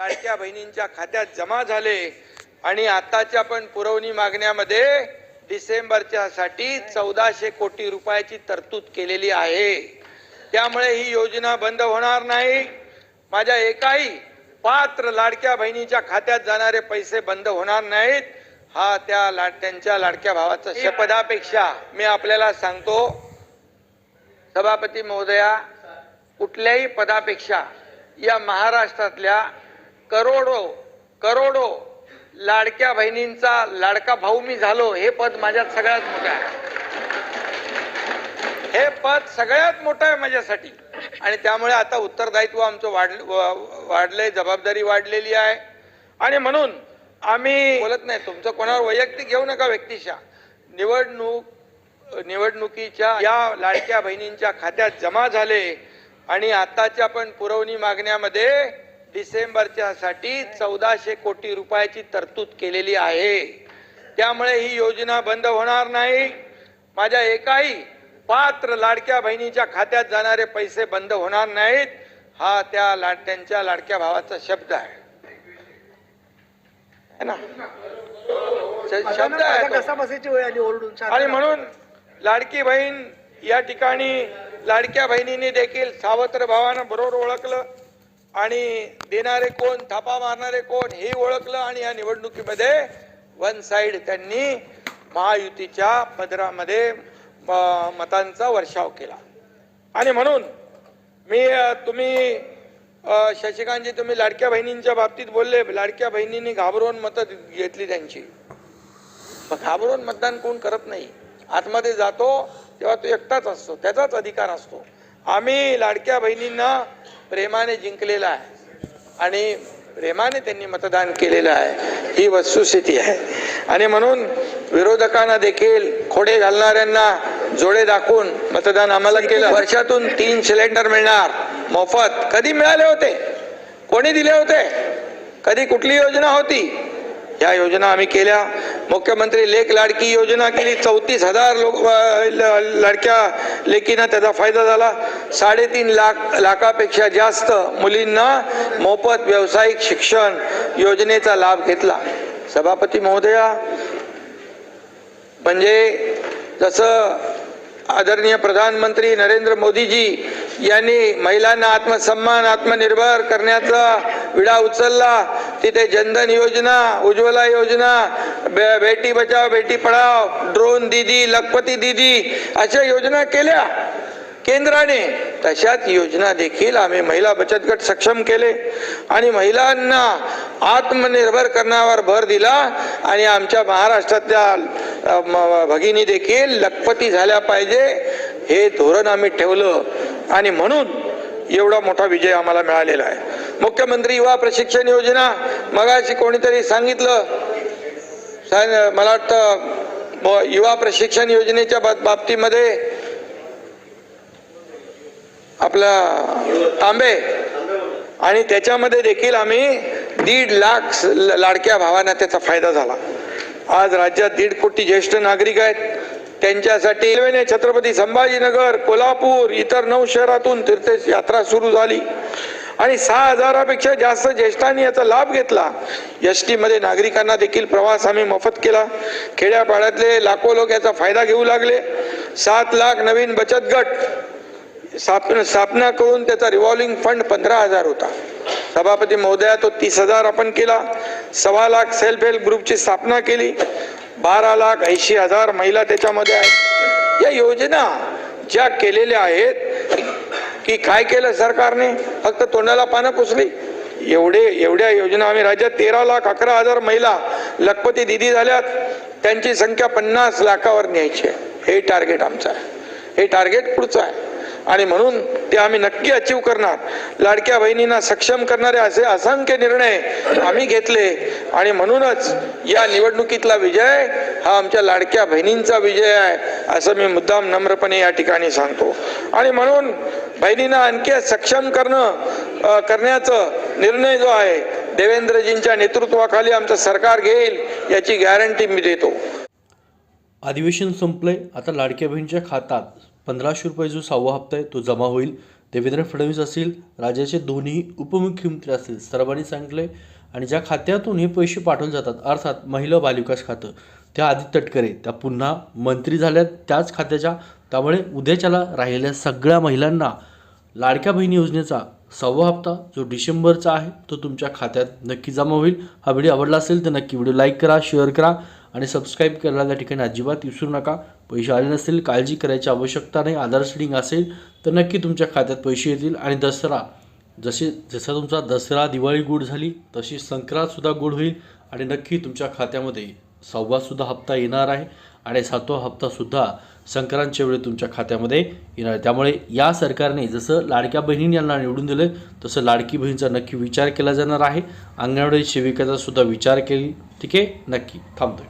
लाडक्या बहिणींच्या खात्यात जमा झाले आणि आताच्या पण पुरवणी मागण्यामध्ये डिसेंबरच्या साठी चौदाशे कोटी रुपयाची तरतूद केलेली आहे. त्यामुळे ही योजना बंद होणार नाही. माझ्या एकाही पात्र लाडक्या बहिणीच्या खात्यात जाणारे पैसे बंद होणार नाहीत. हा त्या लाड त्यांच्या लाडक्या भावाचा शपथापेक्षा मी आपल्याला सांगतो सभापती महोदया कुठल्याही पदापेक्षा या महाराष्ट्रातल्या करोडो करोडो लाडक्या बहिणींचा लाडका भाऊ मी झालो हे पद माझ्यात सगळ्यात मोठं आहे. हे पद सगळ्यात मोठं आहे माझ्यासाठी. आणि त्यामुळे आता उत्तरदायित्व आमचं वाढ वाढलंय जबाबदारी वाढलेली आहे. आणि म्हणून आम्ही बोलत नाही तुमचं कोणावर वैयक्तिक घेऊ नका व्यक्तिशा निवडणूक निवडणुकीच्या या लाडक्या बहिणींच्या खात्यात जमा झाले आणि आताच्या पण पुरवणी मागण्यामध्ये डिसेंबरच्या साठी चौदाशे कोटी रुपयाची तरतूद केलेली आहे. त्यामुळे ही योजना बंद होणार नाही. माझ्या एकाही पात्र लाडक्या बहिणीच्या खात्यात जाणारे पैसे बंद होणार नाहीत. हा त्या लाड त्यांच्या लाडक्या भावाचा शब्द आहे. है ना? शब्द आहे. आणि म्हणून लाडकी बहीण या ठिकाणी लाडक्या बहिणीने देखील सावत्र भावानं बरोबर ओळखलं. आणि देणारे कोण थापा मारणारे कोण हे ओळखलं आणि या निवडणुकीमध्ये वन साइड त्यांनी महायुतीच्या पदरामध्ये म- मतांचा वर्षाव केला. आणि म्हणून मी तुम्ही अ, शशिकांतजी तुम्ही लाडक्या बहिणींच्या बाबतीत बोलले लाडक्या बहिणींनी घाबरवून मतं घेतली त्यांची. घाबरवून घाबरून मतदान कोण करत नाही? आतमध्ये जातो तेव्हा तो एकटाच असतो त्याचाच अधिकार असतो. आम्ही लाडक्या बहिणींना प्रेमाने जिंकलेला आहे. आणि प्रेमाने त्यांनी मतदान केलेलं आहे. ही वस्तुस्थिती आहे. आणि म्हणून विरोधकांना देखील खोडे घालणाऱ्यांना जोडे दाखवून मतदान आम्हाला केलं. वर्षातून तीन सिलेंडर मिळणार? मोफत. कधी मिळाले होते? कोणी दिले होते? कधी कुठली योजना होती? या योजना आम्ही केल्या. मुख्यमंत्री लेख लाडकी योजना केली. चौतीस हजार लोक ल- लाडक्या लेकींना त्याचा फायदा झाला. साडेतीन लाख लाखापेक्षा जास्त मुलींना मोफत व्यावसायिक शिक्षण योजनेचा लाभ घेतला. सभापती महोदया म्हणजे जसं आदरणीय प्रधानमंत्री नरेंद्र मोदीजी यांनी महिलांना आत्मसन्मान आत्मनिर्भर करण्याचा विडा उचलला. तिथे जनधन योजना उज्ज्वला योजना बेटी बचाव बेटी पढाव ड्रोन दीदी लखपती दीदी अशा योजना केल्या केंद्राने. तशाच योजना देखील आम्ही महिला बचत गट सक्षम केले आणि महिलांना आत्मनिर्भर करण्यावर भर दिला आणि आमच्या महाराष्ट्रातल्या म- भगिनी देखील लखपती झाल्या पाहिजे हे धोरण आम्ही ठेवलं. आणि म्हणून एवढा मोठा विजय आम्हाला मिळालेला आहे. मुख्यमंत्री युवा प्रशिक्षण योजना मगाशी कोणीतरी सांगितलं मला वाटतं ब- युवा प्रशिक्षण योजनेच्या बाब- बाबतीमध्ये आपला तांबे आणि त्याच्यामध्ये देखील आम्ही दीड लाख स- ल- लाडक्या भावांना त्याचा फायदा झाला. आज राज्यात दीड कोटी ज्येष्ठ नागरिक आहेत. त्यांच्यासाठी रेल्वेने छत्रपती संभाजीनगर कोल्हापूर इतर नऊ शहरातून तीर्थ यात्रा सुरू झाली. आणि सहा हजारापेक्षा जास्त ज्येष्ठांनी याचा लाभ घेतला. एस टीमध्ये नागरिकांना देखील प्रवास आम्ही मोफत केला. खेड्यापाड्यातले लाखो लोक याचा फायदा घेऊ लागले. सात लाख नवीन बचत गट. स्थापना स्थापना करून त्याचा रिव्हॉल्विंग फंड पंधरा हजार होता. सभापती महोदया तो तीस हजार आपण केला. सव्वा लाख सेल्फ हेल्प ग्रुपची स्थापना केली. बारा लाख ऐंशी हजार महिला त्याच्यामध्ये आहेत. या योजना ज्या केलेल्या आहेत की काय केलं सरकारने? फक्त तोंडाला पानं पुसली? एवढे एवढ्या योजना आम्ही राज्यात तेरा लाख अकरा हजार महिला लखपती दिदी झाल्यात. त्यांची संख्या पन्नास लाखावर न्यायची आहे. हे टार्गेट आमचं आहे. हे टार्गेट पुढचं आहे. आणि म्हणून ते आम्ही नक्की अचीव करणार. लाडक्या बहिणींना सक्षम करणारे असे असंख्य निर्णय आम्ही घेतले. आणि म्हणूनच या निवडणुकीतला विजय हा आमच्या लाडक्या बहिणींचा विजय आहे असं मी मुद्दाम नम्रपणे या ठिकाणी सांगतो. आणि म्हणून बहिणींना आणखी सक्षम करणं करण्याचं निर्णय जो आहे देवेंद्रजींच्या नेतृत्वाखाली आमचं सरकार घेईल याची गॅरंटी मी देतो. अधिवेशन संपलंय आता लाडक्या बहिणीच्या खात्यात पंधराशे रुपये जो सहावा हप्ता आहे तो जमा होईल. देवेंद्र फडणवीस असतील राज्याचे दोन्ही उपमुख्यमंत्री असतील सर्वांनी सांगितले आणि ज्या खात्यातून हे पैसे पाठवले जातात अर्थात महिला बालविकास खातं त्या आदित्य तटकरे त्या पुन्हा मंत्री झाल्या त्याच खात्याच्या. त्यामुळे उद्याच्याला राहिलेल्या सगळ्या महिलांना लाडक्या बहिणी योजनेचा सव्वा हप्ता जो डिसेंबरचा आहे तो तुमच्या खात्यात नक्की जमा होईल. हा व्हिडिओ आवडला असेल तर नक्की व्हिडिओ लाईक करा शेअर करा आणि सबस्क्राईब करायला त्या ठिकाणी अजिबात विसरू नका. पैसे आले नसतील काळजी करायची आवश्यकता नाही. आधार सीडिंग असेल तर नक्की तुमच्या खात्यात पैसे येतील. आणि दसरा जसे जसा तुमचा दसरा दिवाळी गोड झाली तशी संक्रांतसुद्धा गोड होईल. आणि नक्की तुमच्या खात्यामध्ये सव्वासुद्धा हप्ता येणार आहे आणि सातवा हप्तासुद्धा संक्रांतच्या वेळी तुमच्या खात्यामध्ये येणार आहे. त्यामुळे या सरकारने जसं लाडक्या बहिणी यांना निवडून दिलं तसं लाडकी बहिणीचा नक्की विचार केला जाणार आहे. अंगणवाडी सेविकाचा सुद्धा विचार केली. ठीक आहे? नक्की. थांबतोय.